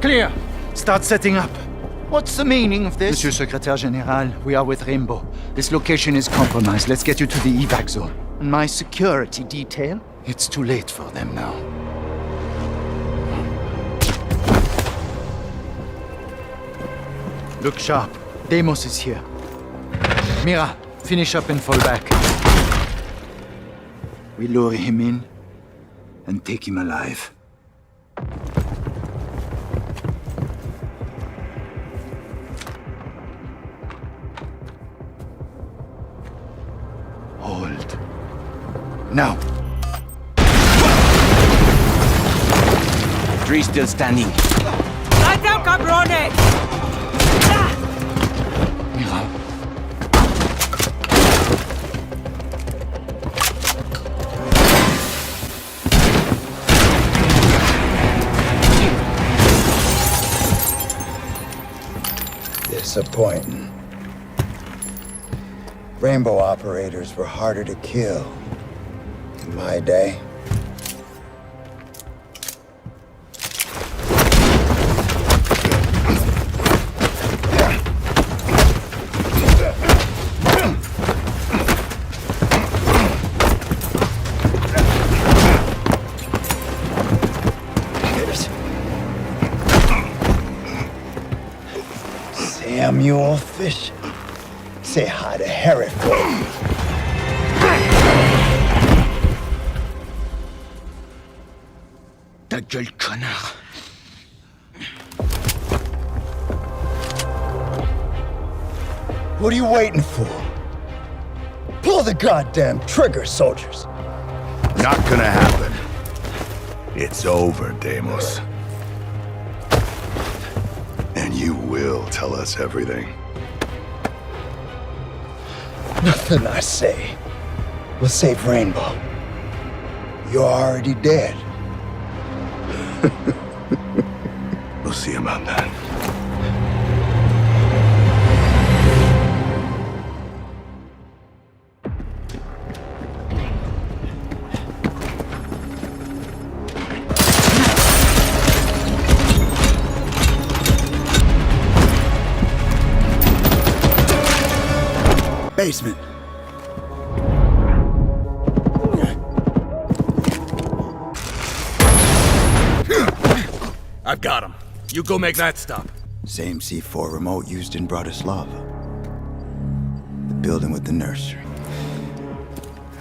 Clear. Start setting up. What's the meaning of this? Monsieur Secrétaire Général, we are with Rainbow. This location is compromised. Let's get you to the evac zone. And my security detail? It's too late for them now. Look sharp. Demos is here. Mira, finish up and fall back. We lure him in and take him alive. Now. Tree still standing. Light down, cabrones! Mira. Disappointing. Rainbow operators were harder to kill. My day. Samuel Fish. Say hi to Harry connard. What are you waiting for? Pull the goddamn trigger, soldiers. Not gonna happen. It's over, Deimos. And you will tell us everything. Nothing I say will save Rainbow. You're already dead. We'll see about that. Basement. I've got him. You go make that stop. Same C4 remote used in Bratislava. The building with the nursery.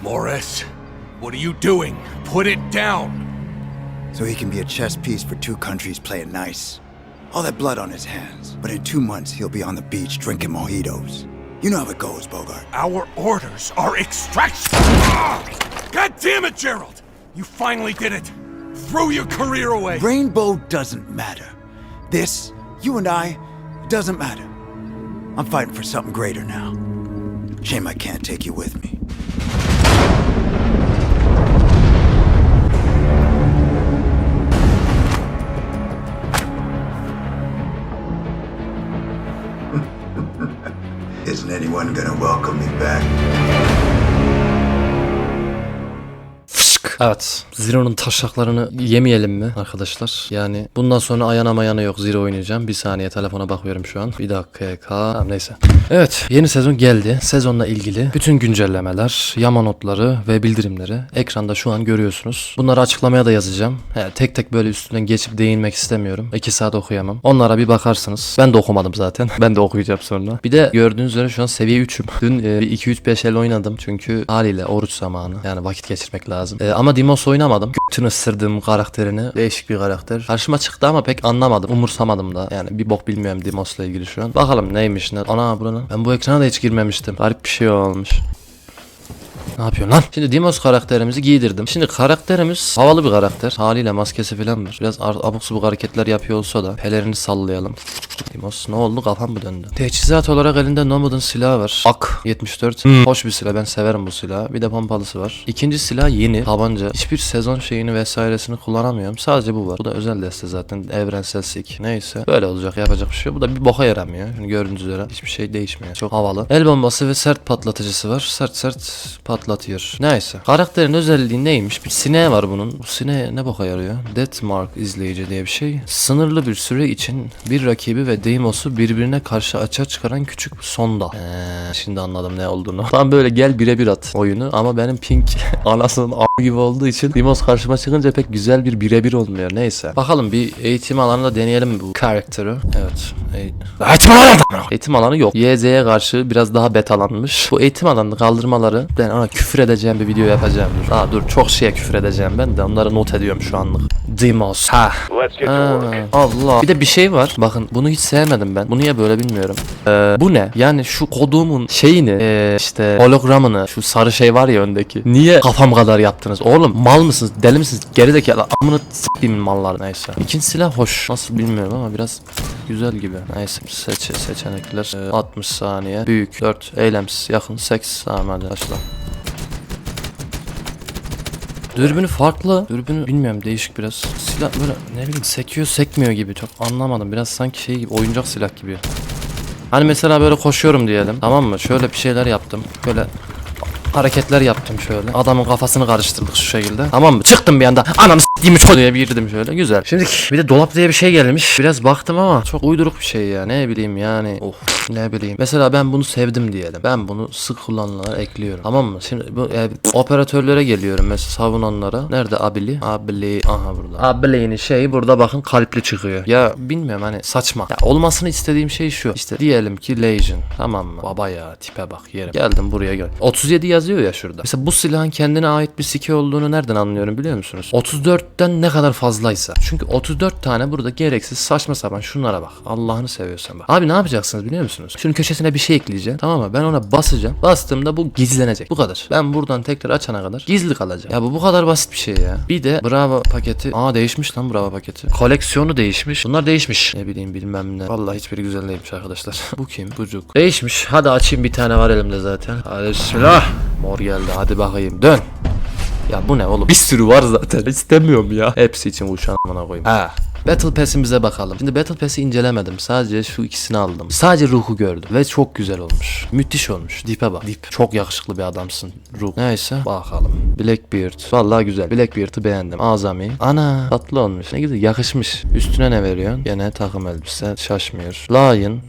Morris, what are you doing? Put it down. So he can be a chess piece for two countries playing nice. All that blood on his hands. But in two months, he'll be on the beach drinking mojitos. You know how it goes, Bogart. Our orders are extraction. God damn it, Gerald! You finally did it. Threw your career away. Rainbow doesn't matter. This, you and I, doesn't matter. I'm fighting for something greater now. Shame I can't take you with me. Isn't anyone gonna welcome me back? Evet. Zero'nun taşaklarını yemeyelim mi arkadaşlar? Yani bundan sonra ayana mayana yok. Zero oynayacağım. Bir saniye telefona bakıyorum şu an. Bir dakika. Tamam, neyse. Evet. Yeni sezon geldi. Sezonla ilgili bütün güncellemeler, yama notları ve bildirimleri ekranda şu an görüyorsunuz. Bunları açıklamaya da yazacağım. He, tek tek böyle üstünden geçip değinmek istemiyorum. 2 saat okuyamam. Onlara bir bakarsınız. Ben de okumadım zaten. ben de okuyacağım sonra. Bir de gördüğünüz üzere şu an seviye 3'üm. Dün 2-3-5 el oynadım. Çünkü haliyle oruç zamanı. Yani vakit geçirmek lazım. E, ama Dimos oynamadım. Götünü ısırdığım karakterini. Değişik bir karakter. Karşıma çıktı ama pek anlamadım. Umursamadım da. Yani bir bok bilmiyorum Dimos'la ilgili şu an. Bakalım neymiş ne. Ana buranın. Ben bu ekrana da hiç girmemiştim. Garip bir şey olmuş. Ne yapıyorsun lan? Şimdi Dimos karakterimizi giydirdim. Şimdi karakterimiz havalı bir karakter. Haliyle maskesi falan var. Biraz abuk subuk hareketler yapıyor olsa da pelerini sallayalım. Dimos ne oldu kafam mı döndü? Teçhizat olarak elinde Nomad'ın silahı var. AK 74. Hoş bir silah ben severim bu silahı. Bir de pompalısı var. İkinci silah yeni tabanca. Hiçbir sezon şeyini vesairesini kullanamıyorum. Sadece bu var. Bu da özel deste zaten. Evrensel sik. Neyse. Böyle olacak yapacak bir şey. Bu da bir boka yaramıyor. Şimdi gördüğünüz üzere hiçbir şey değişmiyor. Çok havalı. El bombası ve sert patlatıcısı var. Sert sert patlatıyor. Neyse. Karakterin özelliği neymiş? Bir sineği var bunun. Bu sineğe ne boka yarıyor? Death Mark izleyici diye bir şey. Sınırlı bir süre için bir rakibi ve Deimos'u birbirine karşı açığa çıkaran küçük sonda. Ee, şimdi anladım ne olduğunu. Tam böyle gel birebir at oyunu ama benim pink anasının a gibi olduğu için Deimos karşıma çıkınca pek güzel bir birebir olmuyor. Neyse. Bakalım bir eğitim alanında deneyelim bu karakteri. Evet. Eğitim alanı Eğitim alanı yok. YZ'ye karşı biraz daha betalanmış. Bu eğitim alanını kaldırmaları ben ona küfür edeceğim bir video yapacağım. Dur. Aa dur çok şeye küfür edeceğim ben de onları not ediyorum şu anlık. Demos. Ha. Ha, Allah. Bir de bir şey var. Bakın bunu hiç sevmedim ben. Bu niye böyle bilmiyorum. Ee, bu ne? Yani şu kodumun şeyini ee, işte hologramını şu sarı şey var ya öndeki. Niye kafam kadar yaptınız? Oğlum mal mısınız? Deli misiniz? Gerizekalı amını s**eyim mallar neyse. İkinci silah hoş. Nasıl bilmiyorum ama biraz güzel gibi. Neyse seç seçenekler. Ee, 60 saniye. Büyük. 4. Eylemsiz. Yakın. Seks. Tamam hadi başla. Dürbünü farklı. Dürbünü bilmiyorum değişik biraz. Silah böyle ne bileyim sekiyor sekmiyor gibi çok anlamadım. Biraz sanki şey gibi oyuncak silah gibi. Hani mesela böyle koşuyorum diyelim tamam mı? Şöyle bir şeyler yaptım. Böyle hareketler yaptım şöyle. Adamın kafasını karıştırdık şu şekilde. Tamam mı? Çıktım bir anda. Ananı s**eyim çok diye bir girdim şöyle. Güzel. Şimdi bir de dolap diye bir şey gelmiş. Biraz baktım ama çok uyduruk bir şey ya. Ne bileyim yani. Of ne bileyim. Mesela ben bunu sevdim diyelim. Ben bunu sık kullanılanlara ekliyorum. Tamam mı? Şimdi bu e, operatörlere geliyorum mesela savunanlara. Nerede Abili? Abili. Aha burada. Abili'nin şeyi burada bakın kalpli çıkıyor. Ya bilmiyorum hani saçma. Ya olmasını istediğim şey şu. İşte diyelim ki Legion. Tamam mı? Baba ya tipe bak yerim. Geldim buraya gel. 37 yazıyor ya şurada. Mesela bu silahın kendine ait bir siki olduğunu nereden anlıyorum biliyor musunuz? 34'ten ne kadar fazlaysa. Çünkü 34 tane burada gereksiz saçma sapan şunlara bak. Allah'ını seviyorsan bak. Abi ne yapacaksınız biliyor musunuz? Şunun köşesine bir şey ekleyeceğim. Tamam mı? Ben ona basacağım. Bastığımda bu gizlenecek. Bu kadar. Ben buradan tekrar açana kadar gizli kalacak. Ya bu bu kadar basit bir şey ya. Bir de Bravo paketi. Aa değişmiş lan Bravo paketi. Koleksiyonu değişmiş. Bunlar değişmiş. Ne bileyim bilmem ne. Vallahi hiçbiri güzel değilmiş arkadaşlar. bu kim? Bucuk. Değişmiş. Hadi açayım bir tane var elimde zaten. Hadi bismillah. Mor geldi. Hadi bakayım. Dön. Ya bu ne oğlum? Bir sürü var zaten. İstemiyorum ya. Hepsi için uçan koyayım. Ha. Battle Pass'imize bakalım. Şimdi Battle Pass'i incelemedim. Sadece şu ikisini aldım. Sadece ruhu gördüm. Ve çok güzel olmuş. Müthiş olmuş. Dip'e bak. Dip. Çok yakışıklı bir adamsın. Ruh. Neyse. Bakalım. Blackbeard. Vallahi güzel. Blackbeard'ı beğendim. Azami. Ana. Tatlı olmuş. Ne güzel. Yakışmış. Üstüne ne veriyorsun? Gene takım elbise. Şaşmıyor. Lion.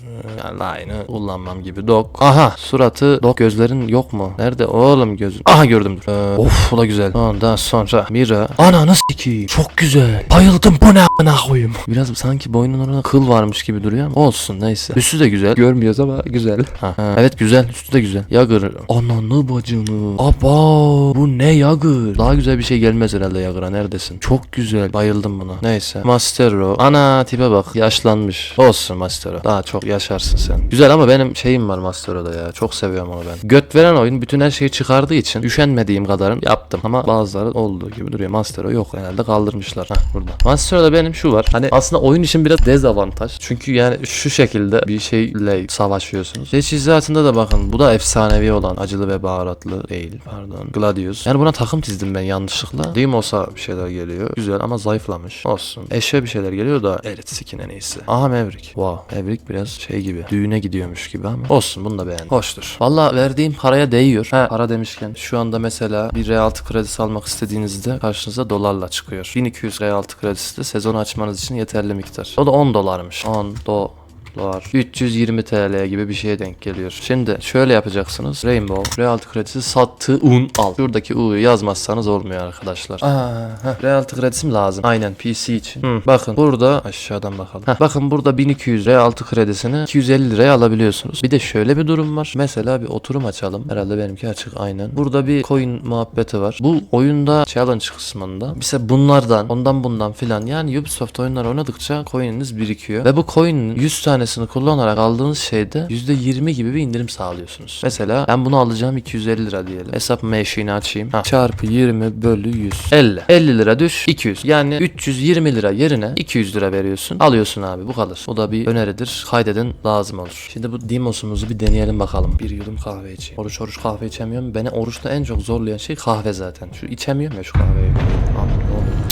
Yani Lion'ı kullanmam gibi. Dog. Aha. Suratı. Dog gözlerin yok mu? Nerede oğlum gözün? Aha gördüm. Dur. Ee, of bu da güzel. Ondan sonra Mira. Ananı sikeyim. Çok güzel. Bayıldım bu ne amına koyayım. Biraz sanki boynun orada kıl varmış gibi duruyor ama olsun neyse. Üstü de güzel. Görmüyoruz ama güzel. Ha. ha. Evet güzel. Üstü de güzel. Yagır. Ananı bacını. Aba bu ne Yagır? Daha güzel bir şey gelmez herhalde Yagır'a. Neredesin? Çok güzel. Bayıldım buna. Neyse. Mastero. Ana tipe bak. Yaşlanmış. Olsun Mastero. Daha çok yaşarsın sen. Güzel ama benim şeyim var Mastero'da ya. Çok seviyorum onu ben. Göt veren oyun bütün her şeyi çıkardığı için üşenmediğim kadarın yaptım. Ama bazıları olduğu gibi duruyor. Mastero yok. Herhalde kaldırmışlar. Heh burada. Mastero'da benim şu var. Hani aslında oyun için biraz dezavantaj. Çünkü yani şu şekilde bir şeyle savaşıyorsunuz. Teçhizatında da bakın. Bu da efsanevi olan. Acılı ve baharatlı değil. Pardon. Gladius. Yani buna takım çizdim ben yanlışlıkla. Deimos'a bir şeyler geliyor. Güzel ama zayıflamış. Olsun. Eşe bir şeyler geliyor da evet sikine neyse. Aha Maverick. Wow. Maverick biraz şey gibi. Düğüne gidiyormuş gibi ama. Olsun bunu da beğendim. Hoştur. Valla verdiğim paraya değiyor. Ha para demişken. Şu anda mesela bir R6 kredisi almak istediğinizde karşınıza dolarla çıkıyor. 1200 R6 kredisi de sezon açmanız için yeterli miktar. O da 10 dolarmış. 10 do dolar 320 TL gibi bir şeye denk geliyor. Şimdi şöyle yapacaksınız. Rainbow Realty kredisi sattı un al. Şuradaki U'yu yazmazsanız olmuyor arkadaşlar. Heh. Realty kredisi mi lazım? Aynen PC için. Hı, bakın burada aşağıdan bakalım. Heh, bakın burada 1200 Realty kredisini 250 liraya alabiliyorsunuz. Bir de şöyle bir durum var. Mesela bir oturum açalım. Herhalde benimki açık aynen. Burada bir coin muhabbeti var. Bu oyunda challenge kısmında mesela bunlardan ondan bundan filan yani Ubisoft oyunlar oynadıkça coin'iniz birikiyor. Ve bu coin'in 100 tanesini kullanarak aldığınız şeyde %20 gibi bir indirim sağlıyorsunuz. Mesela ben bunu alacağım 250 lira diyelim. Hesap meşini açayım. Ha, çarpı 20 bölü 100. 50. 50 lira düş 200. Yani 320 lira yerine 200 lira veriyorsun. Alıyorsun abi bu kadar. O da bir öneridir. Kaydedin lazım olur. Şimdi bu Dimos'umuzu bir deneyelim bakalım. Bir yudum kahve içeyim. Oruç oruç kahve içemiyorum. Beni oruçta en çok zorlayan şey kahve zaten. Şu içemiyorum ya şu kahveyi.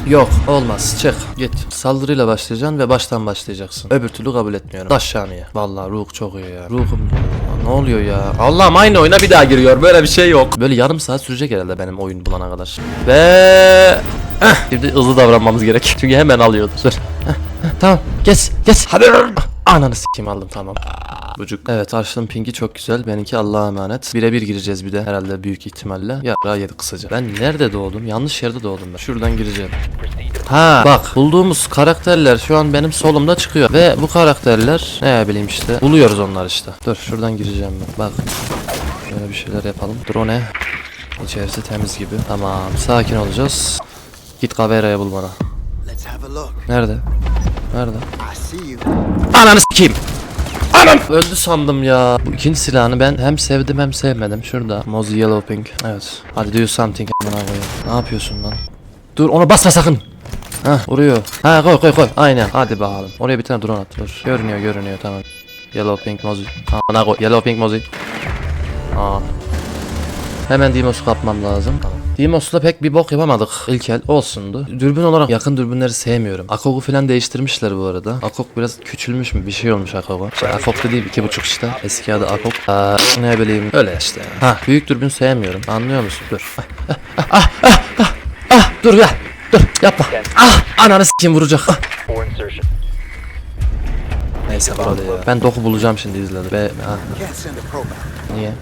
Yok olmaz çık git. Saldırıyla başlayacaksın ve baştan başlayacaksın. Öbür türlü kabul etmiyorum. Daş Şamiye. Vallahi ruh çok iyi ya. Ruhum Ne oluyor ya? Allah'ım aynı oyuna bir daha giriyor. Böyle bir şey yok. Böyle yarım saat sürecek herhalde benim oyun bulana kadar. Ve Eh, Şimdi hızlı davranmamız gerek. Çünkü hemen alıyordu. Dur. Heh, heh, Tamam. Geç. Geç. Hadi. Ananı sikeyim aldım tamam. Bucuk. Evet Arşın pinki çok güzel. Benimki Allah'a emanet. Birebir gireceğiz bir de herhalde büyük ihtimalle. Ya yedi kısaca. Ben nerede doğdum? Yanlış yerde doğdum ben. Şuradan gireceğim. Ha bak bulduğumuz karakterler şu an benim solumda çıkıyor. Ve bu karakterler ne bileyim işte buluyoruz onlar işte. Dur şuradan gireceğim ben. Bak. Böyle bir şeyler yapalım. Drone. İçerisi temiz gibi. Tamam sakin olacağız. Git kameraya bul bana. Nerede? Nerede? Ananı sikeyim. Anam! Öldü sandım ya. Bu ikinci silahını ben hem sevdim hem sevmedim. Şurada. Mozi Yellow Pink. Evet. Hadi do something. Ne yapıyorsun lan? Dur onu basma sakın. Ha vuruyor. Ha koy koy koy. Aynen. Hadi bakalım. Oraya bir tane drone at. Dur. Görünüyor görünüyor tamam. Yellow Pink Mozi. Amına koy. Yellow Pink Mozi. Aa. Hemen Dimos'u kapmam lazım. Tamam. Dimos'la pek bir bok yapamadık. İlkel olsundu. Dürbün olarak yakın dürbünleri sevmiyorum. Akog'u falan değiştirmişler bu arada. Akog biraz küçülmüş mü? Bir şey olmuş Akog'a. İşte Akog dediğim iki buçuk işte. Eski adı Akog. Aa, ne bileyim. Öyle işte. Ha büyük dürbün sevmiyorum. Anlıyor musun? Dur. Ah, ah, ah, ah, ah, dur ya. Dur yapma. Ah ananı s**eyim vuracak. Ah. Neyse burada ya. Ben doku bulacağım şimdi izledim. Ve ha. Niye?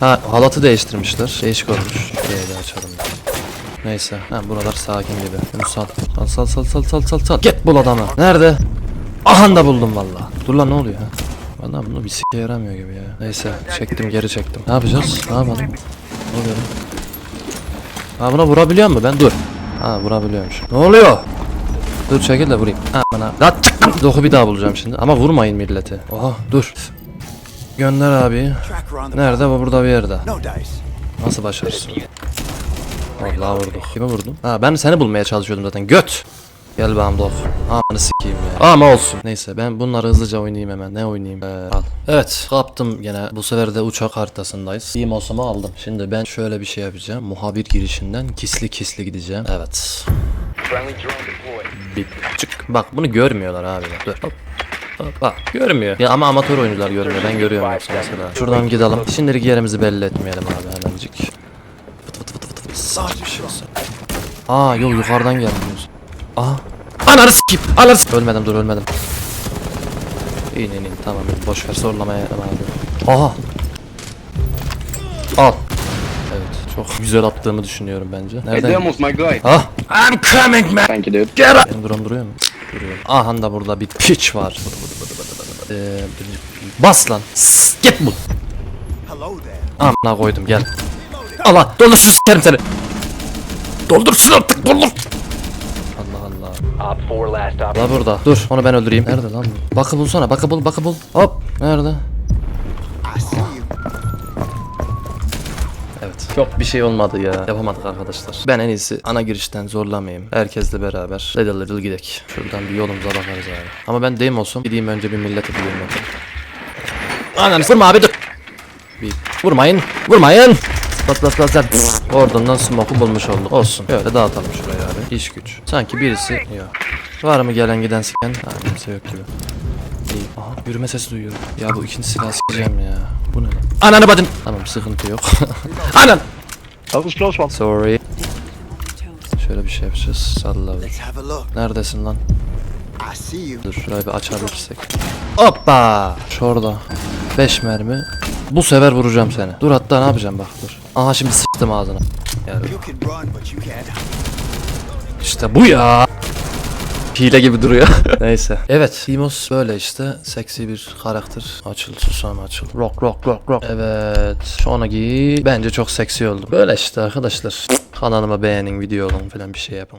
Ha halatı değiştirmişler. Değişik olmuş. Şurayı da açalım. Neyse. Ha buralar sakin gibi. Bunu sal. Sal sal sal sal sal sal sal. Git bul adamı. Nerede? Ahan da buldum valla. Dur lan ne oluyor ha? Valla bunu bir sike yaramıyor gibi ya. Neyse çektim geri çektim. Ne yapacağız? Ne yapalım? Ne oluyor lan? Ha buna vurabiliyor mu ben? Dur. Ha vurabiliyormuş. Ne oluyor? Dur çekil de vurayım. Ha bana. Lan çık. Doku bir daha bulacağım şimdi. Ama vurmayın milleti. Oha dur. Gönder abi. Nerede? Bu burada bir yerde. Nasıl başarırsın? Vallahi vurduk. Kime vurdum? Ha ben seni bulmaya çalışıyordum zaten. Göt. Gel bakalım dok. Amanı sikeyim ya. Ama olsun. Neyse ben bunları hızlıca oynayayım hemen. Ne oynayayım? Ee, al. Evet kaptım gene. Bu sefer de uçak haritasındayız. İyi mosumu aldım. Şimdi ben şöyle bir şey yapacağım. Muhabir girişinden kisli kisli gideceğim. Evet. Bir çık. Bak bunu görmüyorlar abi. Dur. Hop. Hop, Bak görmüyor. Ya ama amatör oyuncular görmüyor. Ben görüyorum yoksa mesela. Şuradan gidelim. Şimdilik yerimizi belli etmeyelim abi hemencik. Fıt fıt fıt fıt fıt. Saçma şey olsun. Aa yok yukarıdan gelmiyoruz. Aha. Ananı sikeyim. Ananı sikeyim. Ölmedim dur ölmedim. İn in in tamam boş ver zorlamaya abi. Aha. Al. Evet çok güzel attığımı düşünüyorum bence. Nereden? Demos, my guy. Ah. I'm coming man. Thank you, dude. Benim drone duruyor mu? Duruyor. Aha da burada bir piç var. Ee, bas lan. Sss, Git bu. Amına koydum gel. Allah doldursun sikerim seni. Doldursun artık doldur. Allah Allah. La burada. Dur onu ben öldüreyim. Nerede lan? bu? Bakı bulsana. Bakı bul. Bakı bul. Hop. Nerede? Evet. Çok bir şey olmadı ya. Yapamadık arkadaşlar. Ben en iyisi ana girişten zorlamayayım. Herkesle beraber little little gidek. Şuradan bir yolumuza bakarız abi. Ama ben deyim olsun. Gideyim önce bir bulayım bakalım. Ananı vurma abi dur. Bir vurmayın. Vurmayın. Bas bas bas bas. Oradan smoke'u bulmuş olduk. Olsun. Böyle dağıtalım şurayı abi. İş güç. Sanki birisi yok. Var mı gelen giden siken? Ha kimse yok gibi. İyi. Aha yürüme sesi duyuyorum. Ya bu ikinci silah sikeceğim ya. Bu ne lan? Ananı badın. Tamam sıkıntı yok. Anan. Sorry. Şöyle bir şey yapacağız. Salla. Neredesin lan? I see you. Dur şurayı bir açabilirsek. Hoppa! Şurada. 5 mermi. Bu sefer vuracağım seni. Dur hatta ne yapacağım bak dur. Aha şimdi sıktım ağzına. Yani işte bu ya. Hile gibi duruyor. Neyse. Evet. Timos böyle işte. Seksi bir karakter. Açıl susam açıl. Rock rock rock rock. Evet. Sonraki bence çok seksi oldu. Böyle işte arkadaşlar. Kanalıma beğenin, video olun falan bir şey yapın.